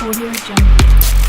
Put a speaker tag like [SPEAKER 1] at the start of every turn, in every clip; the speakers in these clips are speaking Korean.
[SPEAKER 1] Audio Jungle.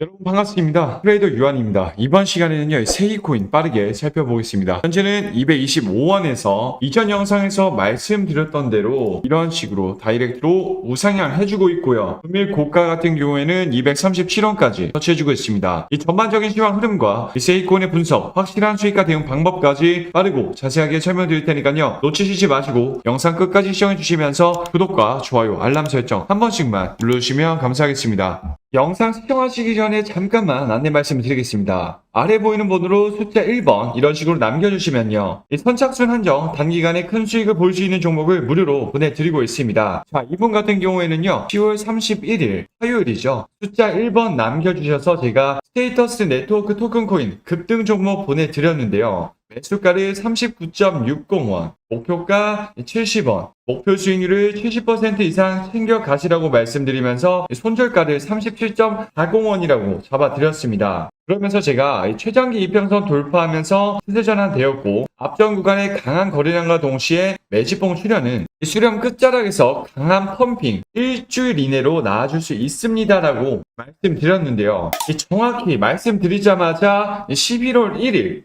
[SPEAKER 2] 여러분 반갑습니다. 트레이더 유한입니다. 이번 시간에는요, 세이코인 빠르게 살펴보겠습니다. 현재는 225원에서 이전 영상에서 말씀드렸던 대로 이런 식으로 다이렉트로 우상향 해주고 있고요. 금일 고가 같은 경우에는 237원까지 터치해주고 있습니다. 이 전반적인 시황 흐름과 이 세이코인의 분석, 확실한 수익화 대응 방법까지 빠르고 자세하게 설명드릴 테니까요. 놓치시지 마시고 영상 끝까지 시청해주시면서 구독과 좋아요, 알람 설정 한 번씩만 눌러주시면 감사하겠습니다. 영상 시청하시기 전에 잠깐만 안내 말씀을 드리겠습니다. 아래 보이는 번호로 숫자 1번 이런 식으로 남겨주시면요. 이 선착순 한정 단기간에 큰 수익을 볼 수 있는 종목을 무료로 보내드리고 있습니다. 자, 이분 같은 경우에는요. 10월 31일 화요일이죠. 숫자 1번 남겨주셔서 제가 스테이터스 네트워크 토큰 코인 급등 종목 보내드렸는데요. 매수가를 39.60원, 목표가 70원, 목표 수익률을 70% 이상 챙겨 가시라고 말씀드리면서 손절가를 37.40원이라고 잡아드렸습니다. 그러면서 제가 이 최장기 이평선 돌파하면서 시세 전환되었고 앞전 구간의 강한 거래량과 동시에 매집봉 출현은 이 수렴 끝자락에서 강한 펌핑 일주일 이내로 나아줄 수 있습니다라고 말씀드렸는데요. 이 정확히 말씀드리자마자 11월 1일 이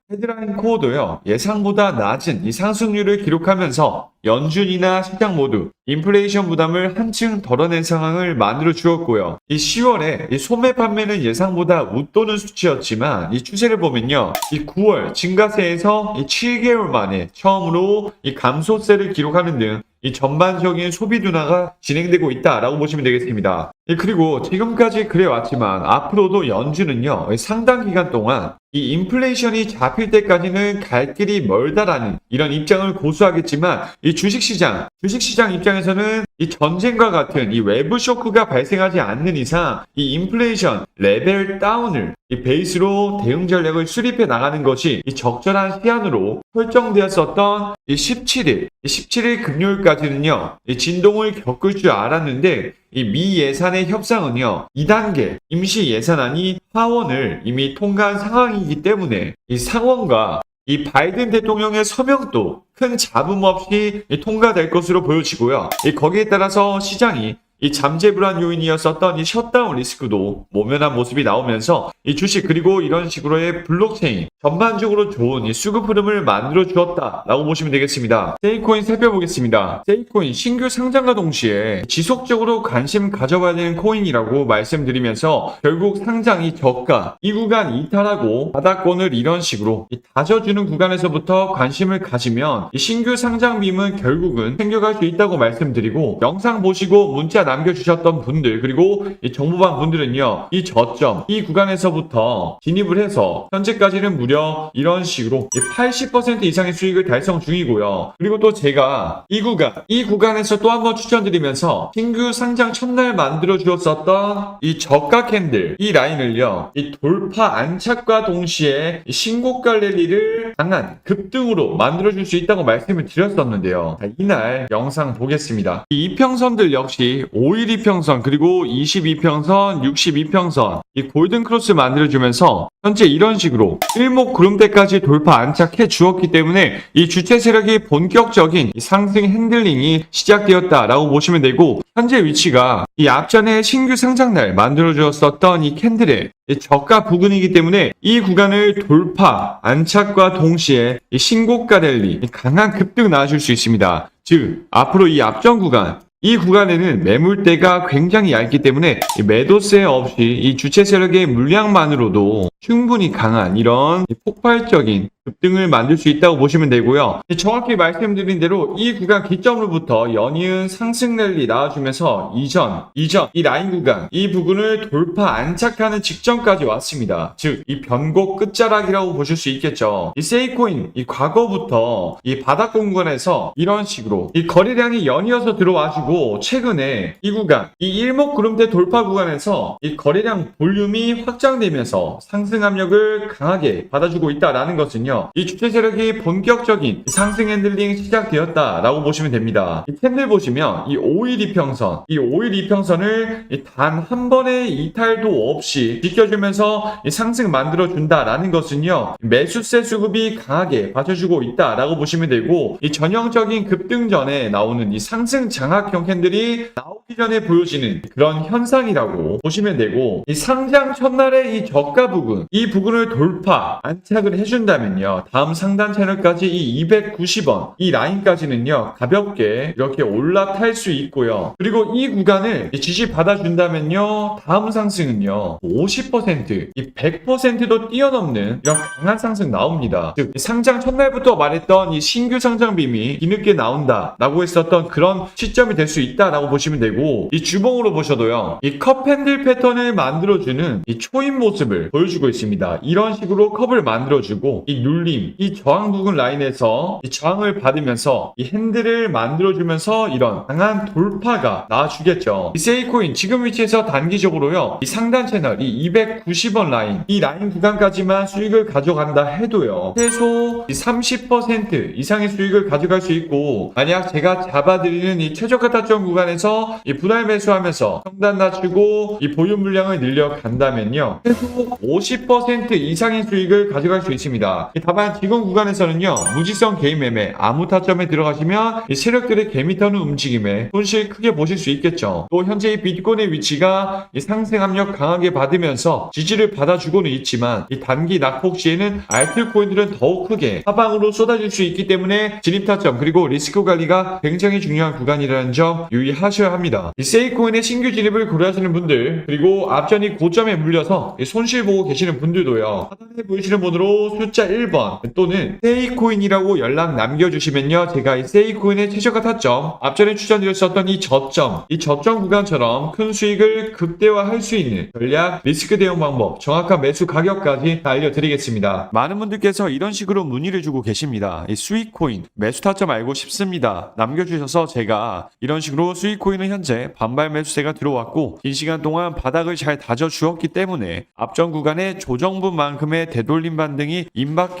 [SPEAKER 2] 헤드라인 코어도요, 예상보다 낮은 이 상승률을 기록하면서 연준이나 시장 모두 인플레이션 부담을 한층 덜어낸 상황을 만들어 주었고요. 이 10월에 이 소매 판매는 예상보다 웃도는 수치였지만 이 추세를 보면요. 이 9월 증가세에서 이 7개월 만에 처음으로 이 감소세를 기록하는 등 이 전반적인 소비 둔화가 진행되고 있다라고 보시면 되겠습니다. 예, 그리고 지금까지 그래왔지만 앞으로도 연준은요 상당 기간 동안 이 인플레이션이 잡힐 때까지는 갈 길이 멀다라는 이런 입장을 고수하겠지만 이 주식시장 주식시장 입장에서는 이 전쟁과 같은 이 외부 쇼크가 발생하지 않는 이상 이 인플레이션 레벨 다운을 이 베이스로 대응 전략을 수립해 나가는 것이 이 적절한 시한으로 설정되었었던 이 17일, 이 17일 금요일까지는요, 이 진동을 겪을 줄 알았는데, 이 미 예산의 협상은요, 2단계 임시 예산안이 하원을 이미 통과한 상황이기 때문에 이 상원과 이 바이든 대통령의 서명도 큰 잡음 없이 이 통과될 것으로 보여지고요. 이 거기에 따라서 시장이 이 잠재 불안 요인이었었던 이 셧다운 리스크도 모면한 모습이 나오면서 이 주식 그리고 이런 식으로의 블록체인 전반적으로 좋은 이 수급 흐름을 만들어 주었다라고 보시면 되겠습니다. 세이코인 살펴보겠습니다. 세이코인 신규 상장과 동시에 지속적으로 관심 가져봐야 되는 코인이라고 말씀드리면서 결국 상장이 저가 이 구간 이탈하고 바닥권을 이런 식으로 이 다져주는 구간에서부터 관심을 가지면 이 신규 상장 빔은 결국은 챙겨갈 수 있다고 말씀드리고 영상 보시고 문자 남겨주셨던 분들 그리고 이 정보방 분들은요 이 저점 이 구간에서부터 진입을 해서 현재까지는 무려 이런 식으로 80% 이상의 수익을 달성 중이고요. 그리고 또 제가 이 구간 이 구간에서 또 한번 추천드리면서 신규 상장 첫날 만들어 주었었던 이 저가 캔들 이 라인을요 이 돌파 안착과 동시에 이 신고가 랠리를 강한 급등으로 만들어 줄 수 있다고 말씀을 드렸었는데요. 자, 이날 영상 보겠습니다. 이 이평선들 역시 5일 이평선 그리고 22평선 62평선 이 골든 크로스 만들어주면서 현재 이런 식으로 일목 구름대까지 돌파 안착해 주었기 때문에 이 주체 세력이 본격적인 이 상승 핸들링이 시작되었다라고 보시면 되고 현재 위치가 이 앞전에 신규 상장날 만들어 주었었던 이 캔들의 이 저가 부근이기 때문에 이 구간을 돌파 안착과 동시에 이 신고가 랠리 이 강한 급등 나와줄 수 있습니다. 즉 앞으로 이 앞전 구간 이 구간에는 매물대가 굉장히 얇기 때문에 이 매도세 없이 이 주체 세력의 물량만으로도 충분히 강한 이런 이 폭발적인 급등을 만들 수 있다고 보시면 되고요. 정확히 말씀드린 대로 이 구간 기점으로부터 연이은 상승 랠리 나와주면서 이전, 이전, 이 라인 구간, 이 부분을 돌파 안착하는 직전까지 왔습니다. 즉, 이 변곡 끝자락이라고 보실 수 있겠죠. 이 세이코인, 이 과거부터 이 바닥 공간에서 이런 식으로 이 거래량이 연이어서 들어와주고 최근에 이 구간, 이 일목구름대 돌파 구간에서 이 거래량 볼륨이 확장되면서 상승 압력을 강하게 받아주고 있다라는 것은요. 이 주체 세력이 본격적인 상승 핸들링이 시작되었다라고 보시면 됩니다. 이 캔들 보시면 이 5일 이평선, 이 5일 이평선을 단 한 번의 이탈도 없이 지켜주면서 이 상승 만들어준다라는 것은요. 매수세 수급이 강하게 받쳐주고 있다라고 보시면 되고 이 전형적인 급등 전에 나오는 이 상승 장악형 캔들이 나오기 전에 보여지는 그런 현상이라고 보시면 되고 이 상장 첫날의 이 저가 부근 이 부근을 돌파 안착을 해준다면요 다음 상단 채널까지 이 290원 이 라인까지는요 가볍게 이렇게 올라탈 수 있고요. 그리고 이 구간을 이 지지 받아준다면요 다음 상승은요 50%이 100%도 뛰어넘는 이런 강한 상승 나옵니다. 즉 상장 첫날부터 말했던 이 신규 상장 빔이 뒤늦게 나온다라고 했었던 그런 시점이 될 수 있다라고 보시면 되고 이 주봉으로 보셔도요 이 컵 핸들 패턴을 만들어주는 이 초인 모습을 보여주고 있습니다. 이런 식으로 컵을 만들어주고 이 눌림 이 저항 부근 라인에서 이 저항을 받으면서 이 핸들을 만들어주면서 이런 강한 돌파가 나와주겠죠. 이 세이코인 지금 위치에서 단기적으로요 이 상단 채널 이 290원 라인 이 라인 구간까지만 수익을 가져간다 해도요 최소 이30% 이상의 수익을 가져갈 수 있고 만약 제가 잡아드리는 이 최저가 타점 구간에서 이 분할 매수하면서 평단 낮추고 이 보유 물량을 늘려간다면요 최소 50% 이상의 수익을 가져갈 수 있습니다 다만 지금 구간에서는요 무지성 개인 매매 아무 타점에 들어가시면 이 세력들의 개미터는 움직임에 손실 크게 보실 수 있겠죠 또 현재 이 비트코인의 위치가 이 상승 압력 강하게 받으면서 지지를 받아주고는 있지만 이 단기 낙폭 시에는 알트코인들은 더욱 크게 하방으로 쏟아질 수 있기 때문에 진입 타점 그리고 리스크 관리가 굉장히 중요한 구간이라는 점 유의하셔야 합니다. 이 세이코인의 신규 진입을 고려하시는 분들 그리고 앞전이 고점에 물려서 이 손실 보고 계시는 분들도요. 하단에 보이시는 번호로 숫자 1번 또는 세이코인이라고 연락 남겨주시면요. 제가 이 세이코인의 최저가 타점 앞전에 추천드렸었던 이 저점 이 저점 구간처럼 큰 수익을 극대화할 수 있는 전략 리스크 대응 방법 정확한 매수 가격까지 알려드리겠습니다. 많은 분들께서 이런 식으로 문의를 주고 계십니다. 이 수익코인 매수 타점 알고 싶습니다. 남겨주셔서 제가 이런 식으로 수익코인은 현재 반발 매수세가 들어왔고 긴 시간 동안 바닥을 잘 다져 주었기 때문에 앞전 구간의 조정분만큼의 되돌림 반등이 임박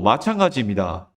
[SPEAKER 2] 마찬가지입니다.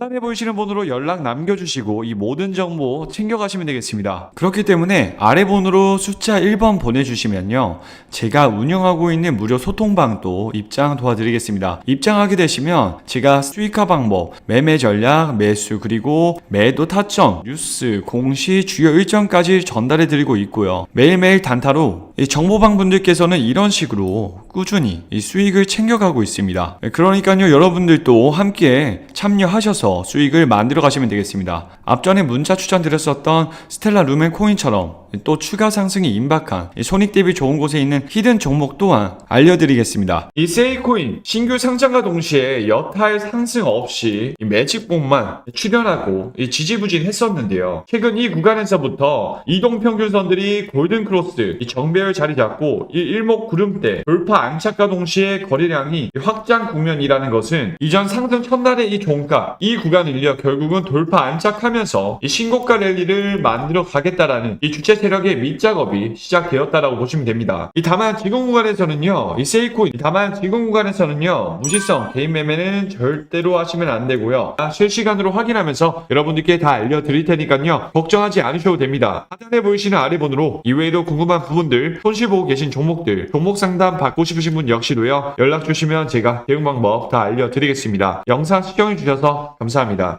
[SPEAKER 2] 하단에 보이시는 번호로 연락 남겨주시고 이 모든 정보 챙겨가시면 되겠습니다. 그렇기 때문에 아래 번호로 숫자 1번 보내주시면요. 제가 운영하고 있는 무료 소통방도 입장 도와드리겠습니다. 입장하게 되시면 제가 수익화 방법, 매매 전략, 매수 그리고 매도 타점, 뉴스, 공시, 주요 일정까지 전달해 드리고 있고요. 매일매일 단타로 이 정보방 분들께서는 이런 식으로 꾸준히 이 수익을 챙겨가고 있습니다. 그러니까요, 여러분들도 함께 참여하셔서 수익을 만들어 가시면 되겠습니다. 앞전에 문자 추천드렸었던 스텔라 루멘 코인처럼 또 추가 상승이 임박한 이 손익 대비 좋은 곳에 있는 히든 종목 또한 알려드리겠습니다. 이 세이코인 신규 상장과 동시에 여타의 상승 없이 이 매직봉만 출현하고 이 지지부진했었는데요. 최근 이 구간에서부터 이동 평균선들이 골든 크로스 이 정배열 자리 잡고 이 일목 구름대 돌파 안착과 동시에 거래량이 확장 국면이라는 것은 이전 상승 첫날의 이 종가 이 구간을요 결국은 돌파 안착하면서 이 신고가 랠리를 만들어 가겠다라는 이 주체 세력의 밑작업이 시작되었다라고 보시면 됩니다. 이 다만 지금 구간에서는요 이 세이코인 다만 지금 구간에서는요 무지성 개인 매매는 절대로 하시면 안 되고요 아, 실시간으로 확인하면서 여러분들께 다 알려드릴 테니까요 걱정하지 않으셔도 됩니다. 하단에 보이시는 아래 번호로 이외에도 궁금한 부분들 손실 보고 계신 종목들 종목 상담 받고 싶으신 분 역시도요 연락 주시면 제가 대응 방법 다 알려드리겠습니다. 영상 시청해 주셔서 감사합니다.